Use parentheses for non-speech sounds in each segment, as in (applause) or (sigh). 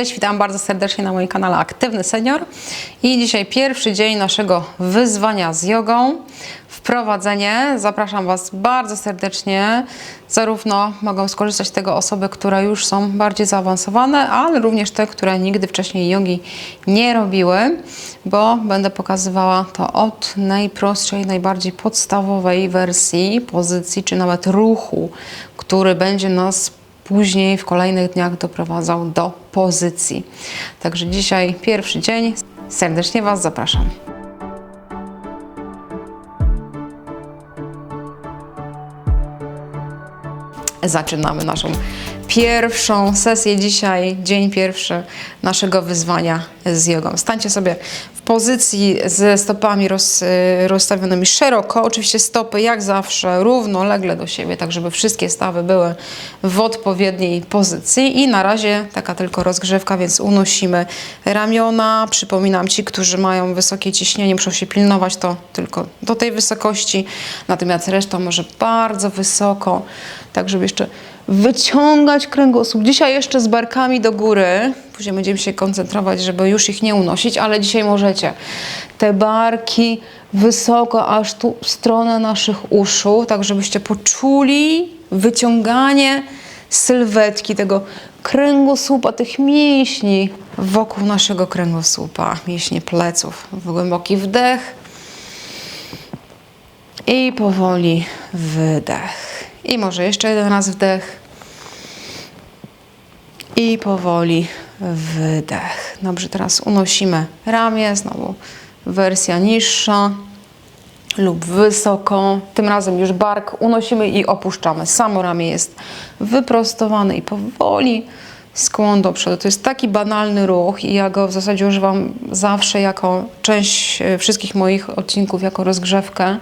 Cześć, witam bardzo serdecznie na moim kanale Aktywny Senior. I dzisiaj pierwszy dzień naszego wyzwania z jogą. Wprowadzenie. Zapraszam Was bardzo serdecznie. Zarówno mogą skorzystać z tego osoby, które już są bardziej zaawansowane, ale również te, które nigdy wcześniej jogi nie robiły, bo będę pokazywała to od najprostszej, najbardziej podstawowej wersji pozycji, czy nawet ruchu, który będzie nas później w kolejnych dniach doprowadzał do pozycji. Także dzisiaj pierwszy dzień. Serdecznie Was zapraszam. Zaczynamy naszą pierwszą sesję dzisiaj, dzień pierwszy naszego wyzwania z jogą. Stańcie sobie w pozycji ze stopami roz, rozstawionymi szeroko. Oczywiście stopy jak zawsze równolegle do siebie, tak żeby wszystkie stawy były w odpowiedniej pozycji. I na razie taka tylko rozgrzewka, więc unosimy ramiona. Przypominam Ci, którzy mają wysokie ciśnienie, muszą się pilnować to tylko do tej wysokości. Natomiast reszta może bardzo wysoko, tak żeby jeszcze wyciągać kręgosłup. Dzisiaj jeszcze z barkami do góry. Później będziemy się koncentrować, żeby już ich nie unosić, ale dzisiaj możecie te barki wysoko, aż tu w stronę naszych uszu, tak żebyście poczuli wyciąganie sylwetki tego kręgosłupa, tych mięśni wokół naszego kręgosłupa, mięśnie pleców. Głęboki wdech i powoli wydech. I może jeszcze jeden raz wdech. I powoli wydech. Dobrze, teraz unosimy ramię, znowu wersja niższa lub wysoko. Tym razem już bark unosimy i opuszczamy. Samo ramię jest wyprostowane i powoli skłon do przodu. To jest taki banalny ruch i ja go w zasadzie używam zawsze jako część e, wszystkich moich odcinków, jako rozgrzewkę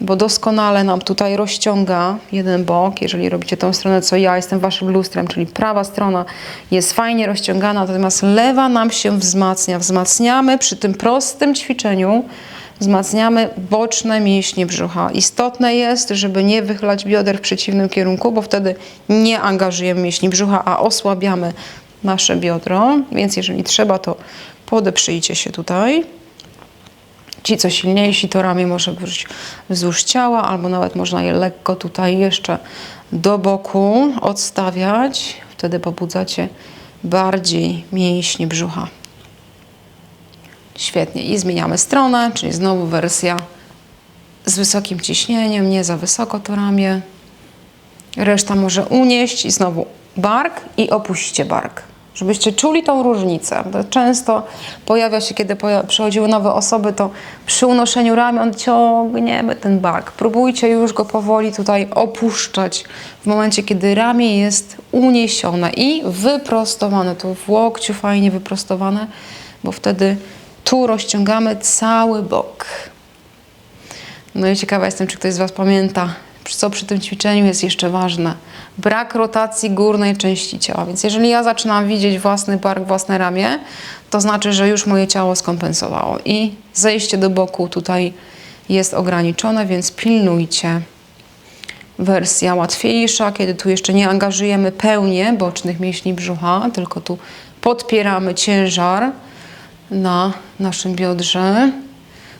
bo doskonale nam tutaj rozciąga jeden bok. Jeżeli robicie tą stronę, co ja jestem waszym lustrem, czyli prawa strona jest fajnie rozciągana, natomiast lewa nam się wzmacnia. Wzmacniamy przy tym prostym ćwiczeniu, wzmacniamy boczne mięśnie brzucha. Istotne jest, żeby nie wychylać bioder w przeciwnym kierunku, bo wtedy nie angażujemy mięśni brzucha, a osłabiamy nasze biodro. Więc jeżeli trzeba, to podeprzyjcie się tutaj. Ci, co silniejsi, to ramię może wrócić wzdłuż ciała, albo nawet można je lekko tutaj jeszcze do boku odstawiać. Wtedy pobudzacie bardziej mięśnie brzucha. Świetnie. I zmieniamy stronę, czyli znowu wersja z wysokim ciśnieniem, nie za wysoko to ramię. Reszta może unieść i znowu bark i opuśćcie bark żebyście czuli tą różnicę. To często pojawia się, kiedy przychodziły nowe osoby, to przy unoszeniu ramion ciągniemy ten bark. Próbujcie już go powoli tutaj opuszczać w momencie, kiedy ramię jest uniesione i wyprostowane. Tu w łokciu fajnie wyprostowane, bo wtedy tu rozciągamy cały bok. No i ciekawa jestem, czy ktoś z Was pamięta, co przy tym ćwiczeniu jest jeszcze ważne. Brak rotacji górnej części ciała. Więc jeżeli ja zaczynam widzieć własny bark, własne ramię, to znaczy, że już moje ciało skompensowało. I zejście do boku tutaj jest ograniczone, więc pilnujcie. Wersja łatwiejsza, kiedy tu jeszcze nie angażujemy pełnie bocznych mięśni brzucha, tylko tu podpieramy ciężar na naszym biodrze.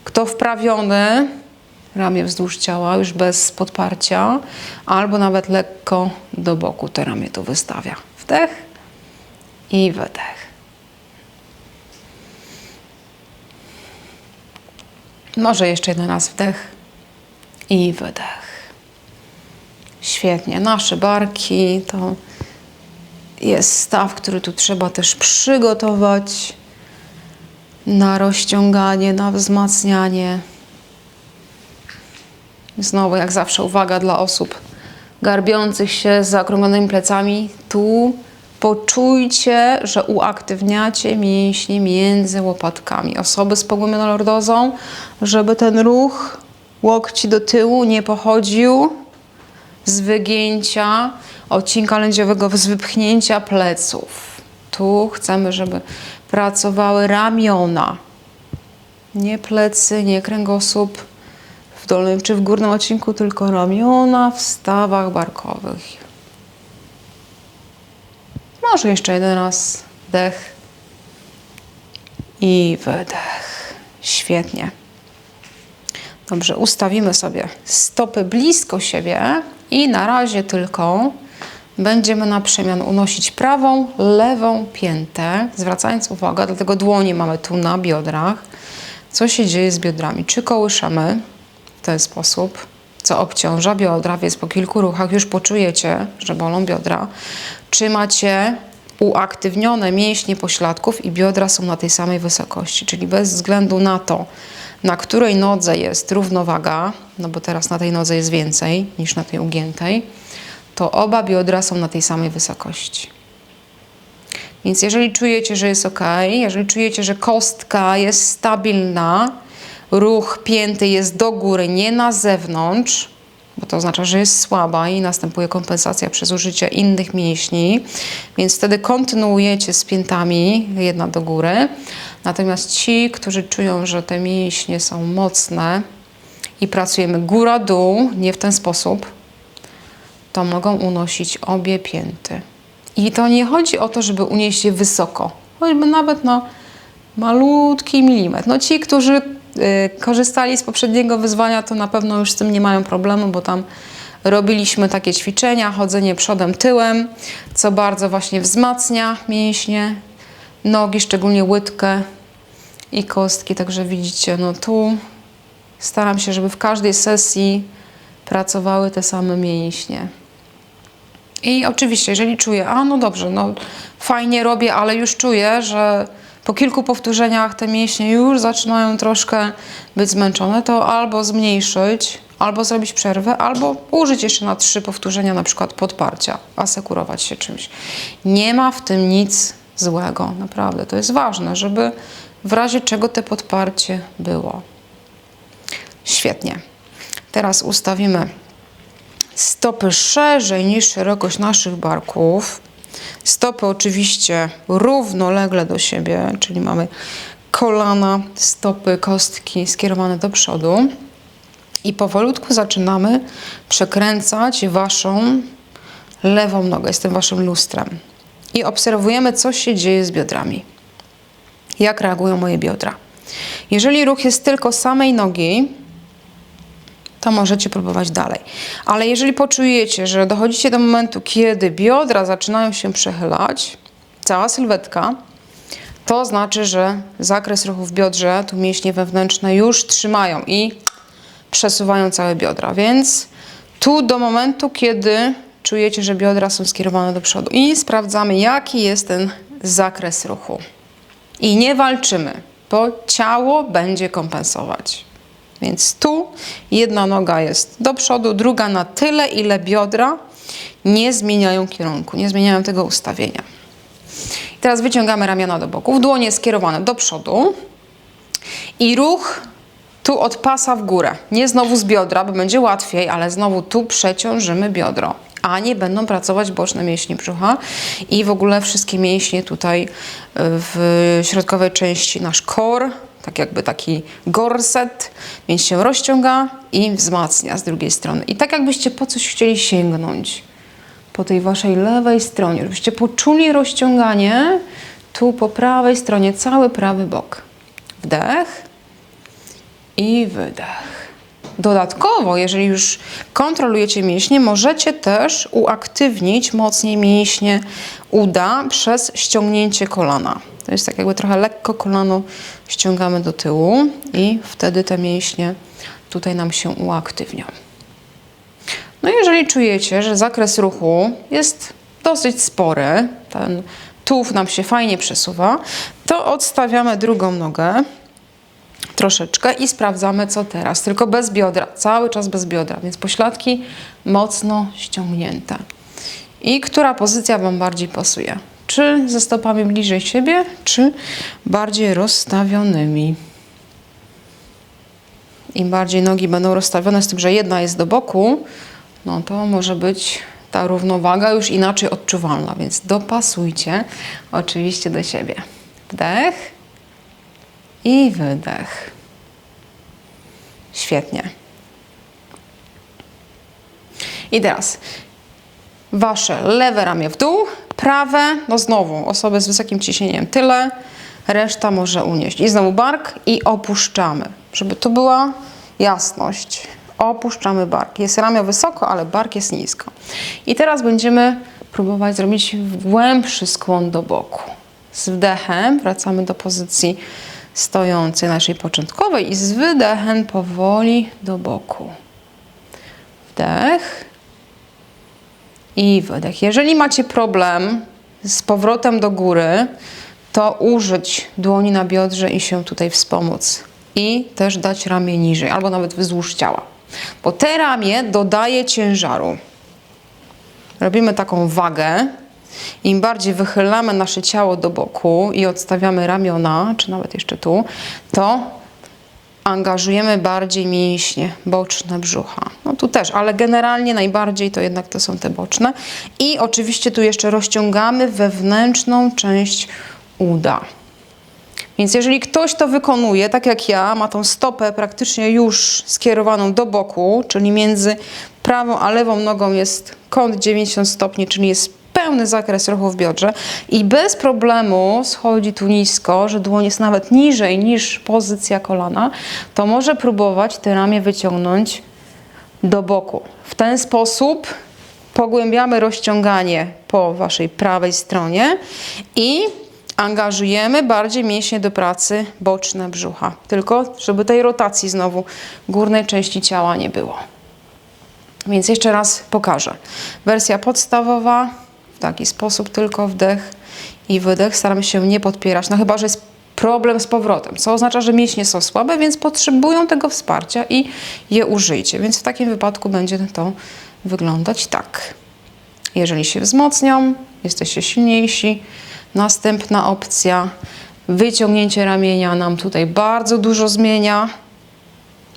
Kto wprawiony, ramię wzdłuż ciała, już bez podparcia, albo nawet lekko do boku te ramię tu wystawia. Wdech i wydech. Może jeszcze jeden raz wdech i wydech. Świetnie. Nasze barki to jest staw, który tu trzeba też przygotować na rozciąganie, na wzmacnianie. Znowu, jak zawsze, uwaga dla osób garbiących się z zaokrąglonymi plecami. Tu poczujcie, że uaktywniacie mięśnie między łopatkami. Osoby z pogłębioną lordozą, żeby ten ruch łokci do tyłu nie pochodził z wygięcia odcinka lędziowego, z wypchnięcia pleców. Tu chcemy, żeby pracowały ramiona, nie plecy, nie kręgosłup dolnym czy w górnym odcinku tylko ramiona w stawach barkowych. Może jeszcze jeden raz Wdech i wydech. Świetnie. Dobrze, ustawimy sobie stopy blisko siebie i na razie tylko będziemy na przemian unosić prawą, lewą piętę, zwracając uwagę, dlatego dłonie mamy tu na biodrach. Co się dzieje z biodrami? Czy kołyszemy ten sposób, co obciąża biodra, więc po kilku ruchach już poczujecie, że bolą biodra. Czy macie uaktywnione mięśnie pośladków i biodra są na tej samej wysokości, czyli bez względu na to, na której nodze jest równowaga, no bo teraz na tej nodze jest więcej niż na tej ugiętej, to oba biodra są na tej samej wysokości. Więc jeżeli czujecie, że jest ok, jeżeli czujecie, że kostka jest stabilna, ruch pięty jest do góry, nie na zewnątrz, bo to oznacza, że jest słaba i następuje kompensacja przez użycie innych mięśni, więc wtedy kontynuujecie z piętami jedna do góry. Natomiast ci, którzy czują, że te mięśnie są mocne i pracujemy góra-dół, nie w ten sposób, to mogą unosić obie pięty. I to nie chodzi o to, żeby unieść je wysoko, choćby nawet na malutki milimetr. No ci, którzy korzystali z poprzedniego wyzwania, to na pewno już z tym nie mają problemu, bo tam robiliśmy takie ćwiczenia, chodzenie przodem, tyłem, co bardzo właśnie wzmacnia mięśnie nogi, szczególnie łydkę i kostki. Także widzicie, no tu staram się, żeby w każdej sesji pracowały te same mięśnie. I oczywiście, jeżeli czuję, a no dobrze, no fajnie robię, ale już czuję, że po kilku powtórzeniach te mięśnie już zaczynają troszkę być zmęczone, to albo zmniejszyć, albo zrobić przerwę, albo użyć jeszcze na trzy powtórzenia, na przykład podparcia, asekurować się czymś. Nie ma w tym nic złego, naprawdę. To jest ważne, żeby w razie czego te podparcie było. Świetnie. Teraz ustawimy stopy szerzej niż szerokość naszych barków. Stopy oczywiście równolegle do siebie, czyli mamy kolana, stopy, kostki skierowane do przodu. I powolutku zaczynamy przekręcać waszą lewą nogę. Jestem waszym lustrem. I obserwujemy, co się dzieje z biodrami. Jak reagują moje biodra. Jeżeli ruch jest tylko samej nogi, to możecie próbować dalej. Ale jeżeli poczujecie, że dochodzicie do momentu, kiedy biodra zaczynają się przechylać, cała sylwetka, to znaczy, że zakres ruchu w biodrze, tu mięśnie wewnętrzne już trzymają i przesuwają całe biodra. Więc tu do momentu, kiedy czujecie, że biodra są skierowane do przodu i sprawdzamy, jaki jest ten zakres ruchu. I nie walczymy, bo ciało będzie kompensować. Więc tu jedna noga jest do przodu, druga na tyle, ile biodra nie zmieniają kierunku, nie zmieniają tego ustawienia. I teraz wyciągamy ramiona do boków, dłonie skierowane do przodu i ruch tu od pasa w górę. Nie znowu z biodra, bo będzie łatwiej, ale znowu tu przeciążymy biodro. A nie będą pracować boczne mięśnie brzucha i w ogóle wszystkie mięśnie tutaj w środkowej części, nasz core, tak jakby taki gorset, więc się rozciąga i wzmacnia z drugiej strony. I tak jakbyście po coś chcieli sięgnąć po tej waszej lewej stronie, żebyście poczuli rozciąganie tu po prawej stronie, cały prawy bok. Wdech i wydech. Dodatkowo, jeżeli już kontrolujecie mięśnie, możecie też uaktywnić mocniej mięśnie uda przez ściągnięcie kolana. To jest tak jakby trochę lekko kolano ściągamy do tyłu i wtedy te mięśnie tutaj nam się uaktywnią. No jeżeli czujecie, że zakres ruchu jest dosyć spory, ten tułów nam się fajnie przesuwa, to odstawiamy drugą nogę troszeczkę i sprawdzamy co teraz, tylko bez biodra, cały czas bez biodra, więc pośladki mocno ściągnięte. I która pozycja Wam bardziej pasuje? Czy ze stopami bliżej siebie, czy bardziej rozstawionymi? Im bardziej nogi będą rozstawione, z tym, że jedna jest do boku, no to może być ta równowaga już inaczej odczuwalna, więc dopasujcie oczywiście do siebie. Wdech i wydech. Świetnie. I teraz Wasze lewe ramię w dół, prawe, no znowu, osoby z wysokim ciśnieniem tyle, reszta może unieść. I znowu bark i opuszczamy, żeby tu była jasność. Opuszczamy bark. Jest ramię wysoko, ale bark jest nisko. I teraz będziemy próbować zrobić głębszy skłon do boku. Z wdechem wracamy do pozycji stojącej naszej początkowej i z wydechem powoli do boku. Wdech i wydech. Jeżeli macie problem z powrotem do góry, to użyć dłoni na biodrze i się tutaj wspomóc. I też dać ramię niżej, albo nawet wzdłuż ciała. Bo te ramię dodaje ciężaru. Robimy taką wagę. Im bardziej wychylamy nasze ciało do boku i odstawiamy ramiona, czy nawet jeszcze tu, to angażujemy bardziej mięśnie boczne brzucha. No tu też, ale generalnie najbardziej to jednak to są te boczne. I oczywiście tu jeszcze rozciągamy wewnętrzną część uda. Więc jeżeli ktoś to wykonuje, tak jak ja, ma tą stopę praktycznie już skierowaną do boku, czyli między prawą a lewą nogą jest kąt 90 stopni, czyli jest pełny zakres ruchu w biodrze i bez problemu schodzi tu nisko, że dłoń jest nawet niżej niż pozycja kolana, to może próbować te ramię wyciągnąć do boku. W ten sposób pogłębiamy rozciąganie po waszej prawej stronie i angażujemy bardziej mięśnie do pracy boczne brzucha. Tylko, żeby tej rotacji znowu górnej części ciała nie było. Więc jeszcze raz pokażę. Wersja podstawowa, w taki sposób tylko wdech i wydech. Staramy się nie podpierać, no chyba, że jest problem z powrotem, co oznacza, że mięśnie są słabe, więc potrzebują tego wsparcia i je użyjcie. Więc w takim wypadku będzie to wyglądać tak. Jeżeli się wzmocnią, jesteście silniejsi. Następna opcja, wyciągnięcie ramienia nam tutaj bardzo dużo zmienia.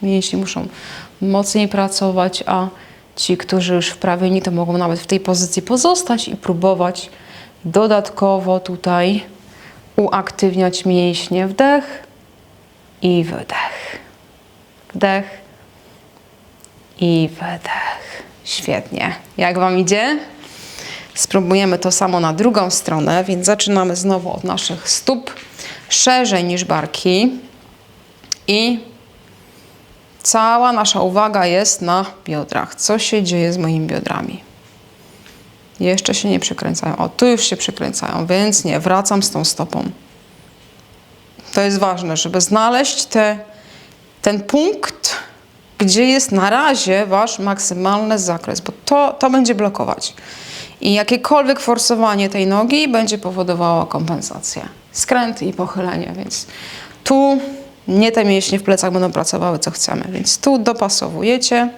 Mięśnie muszą mocniej pracować, a ci, którzy już wprawieni, to mogą nawet w tej pozycji pozostać i próbować dodatkowo tutaj uaktywniać mięśnie. Wdech i wydech. Wdech i wydech. Świetnie. Jak Wam idzie? Spróbujemy to samo na drugą stronę, więc zaczynamy znowu od naszych stóp szerzej niż barki i cała nasza uwaga jest na biodrach. Co się dzieje z moimi biodrami? Jeszcze się nie przekręcają. O, tu już się przekręcają, więc nie, wracam z tą stopą. To jest ważne, żeby znaleźć te, ten punkt, gdzie jest na razie wasz maksymalny zakres, bo to, to będzie blokować. I jakiekolwiek forsowanie tej nogi będzie powodowało kompensację. Skręt i pochylenie, więc tu nie te mięśnie w plecach będą pracowały, co chcemy, więc tu dopasowujecie.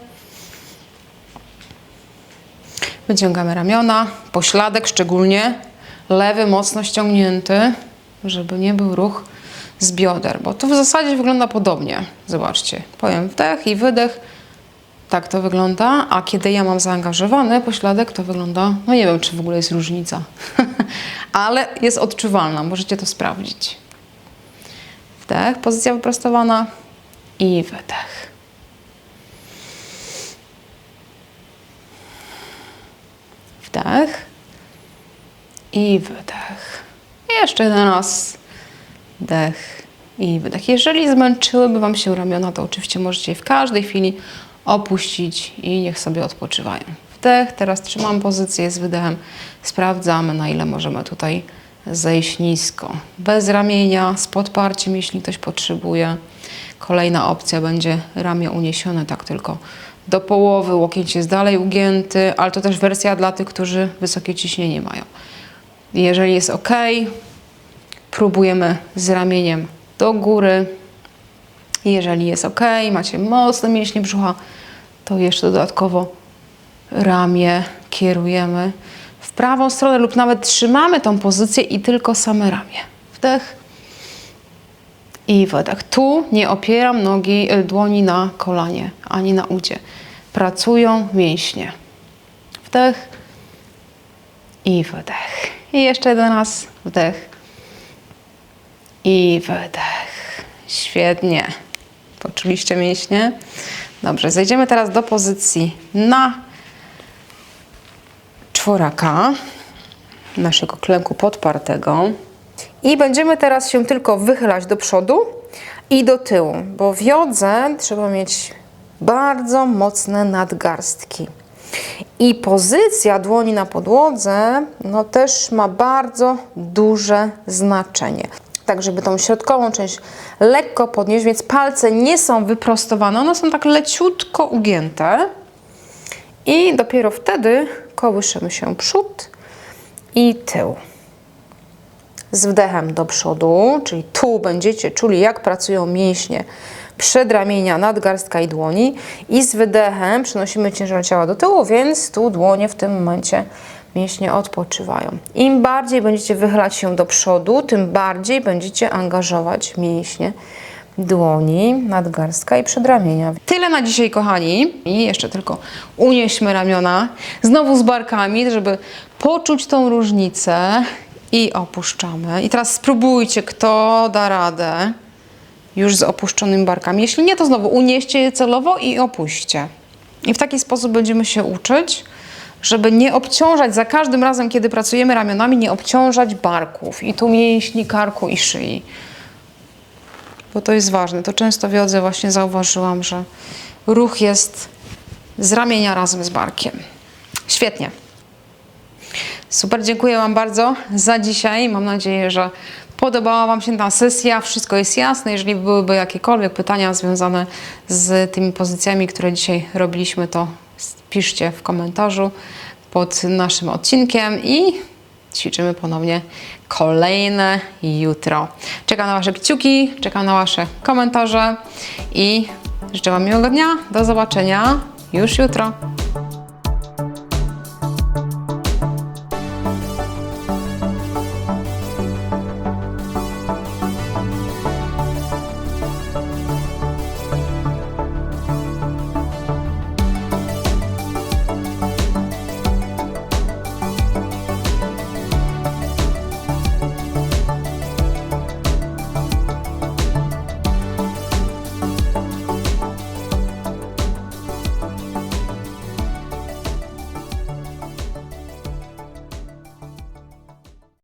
Wyciągamy ramiona, pośladek szczególnie, lewy mocno ściągnięty, żeby nie był ruch z bioder, bo tu w zasadzie wygląda podobnie. Zobaczcie, powiem wdech i wydech, tak to wygląda, a kiedy ja mam zaangażowany pośladek, to wygląda, no nie wiem, czy w ogóle jest różnica, (laughs) ale jest odczuwalna, możecie to sprawdzić. Wdech, pozycja wyprostowana i wydech. Wdech i wydech. Jeszcze jeden raz. Wdech i wydech. Jeżeli zmęczyłyby Wam się ramiona, to oczywiście możecie je w każdej chwili opuścić i niech sobie odpoczywają. Wdech, teraz trzymam pozycję z wydechem. Sprawdzamy, na ile możemy tutaj zejść nisko. Bez ramienia, z podparciem, jeśli ktoś potrzebuje. Kolejna opcja będzie ramię uniesione, tak tylko do połowy, łokieć jest dalej ugięty, ale to też wersja dla tych, którzy wysokie ciśnienie mają. Jeżeli jest ok, próbujemy z ramieniem do góry. Jeżeli jest ok, macie mocne mięśnie brzucha, to jeszcze dodatkowo ramię kierujemy prawą stronę lub nawet trzymamy tą pozycję i tylko same ramię. Wdech i wydech. Tu nie opieram nogi, y, dłoni na kolanie ani na udzie. Pracują mięśnie. Wdech i wydech. I jeszcze jeden raz. Wdech i wydech. Świetnie. Poczuliście mięśnie? Dobrze, zejdziemy teraz do pozycji na czworaka, naszego klęku podpartego. I będziemy teraz się tylko wychylać do przodu i do tyłu, bo w jodze trzeba mieć bardzo mocne nadgarstki. I pozycja dłoni na podłodze no też ma bardzo duże znaczenie. Tak, żeby tą środkową część lekko podnieść, więc palce nie są wyprostowane, one są tak leciutko ugięte. I dopiero wtedy kołyszymy się przód i tył. Z wdechem do przodu, czyli tu będziecie czuli, jak pracują mięśnie przedramienia, nadgarstka i dłoni. I z wydechem przenosimy ciężar ciała do tyłu, więc tu dłonie w tym momencie mięśnie odpoczywają. Im bardziej będziecie wychylać się do przodu, tym bardziej będziecie angażować mięśnie dłoni, nadgarstka i przedramienia. Tyle na dzisiaj, kochani. I jeszcze tylko unieśmy ramiona, znowu z barkami, żeby poczuć tą różnicę i opuszczamy. I teraz spróbujcie, kto da radę już z opuszczonymi barkami. Jeśli nie, to znowu unieście je celowo i opuśćcie. I w taki sposób będziemy się uczyć, żeby nie obciążać za każdym razem, kiedy pracujemy ramionami, nie obciążać barków i tu mięśni karku i szyi. Bo to jest ważne. To często w jodze właśnie zauważyłam, że ruch jest z ramienia razem z barkiem. Świetnie. Super, dziękuję Wam bardzo za dzisiaj. Mam nadzieję, że podobała Wam się ta sesja. Wszystko jest jasne. Jeżeli byłyby jakiekolwiek pytania związane z tymi pozycjami, które dzisiaj robiliśmy, to piszcie w komentarzu pod naszym odcinkiem i ćwiczymy ponownie kolejne jutro. Czekam na Wasze kciuki, czekam na Wasze komentarze i życzę Wam miłego dnia. Do zobaczenia już jutro.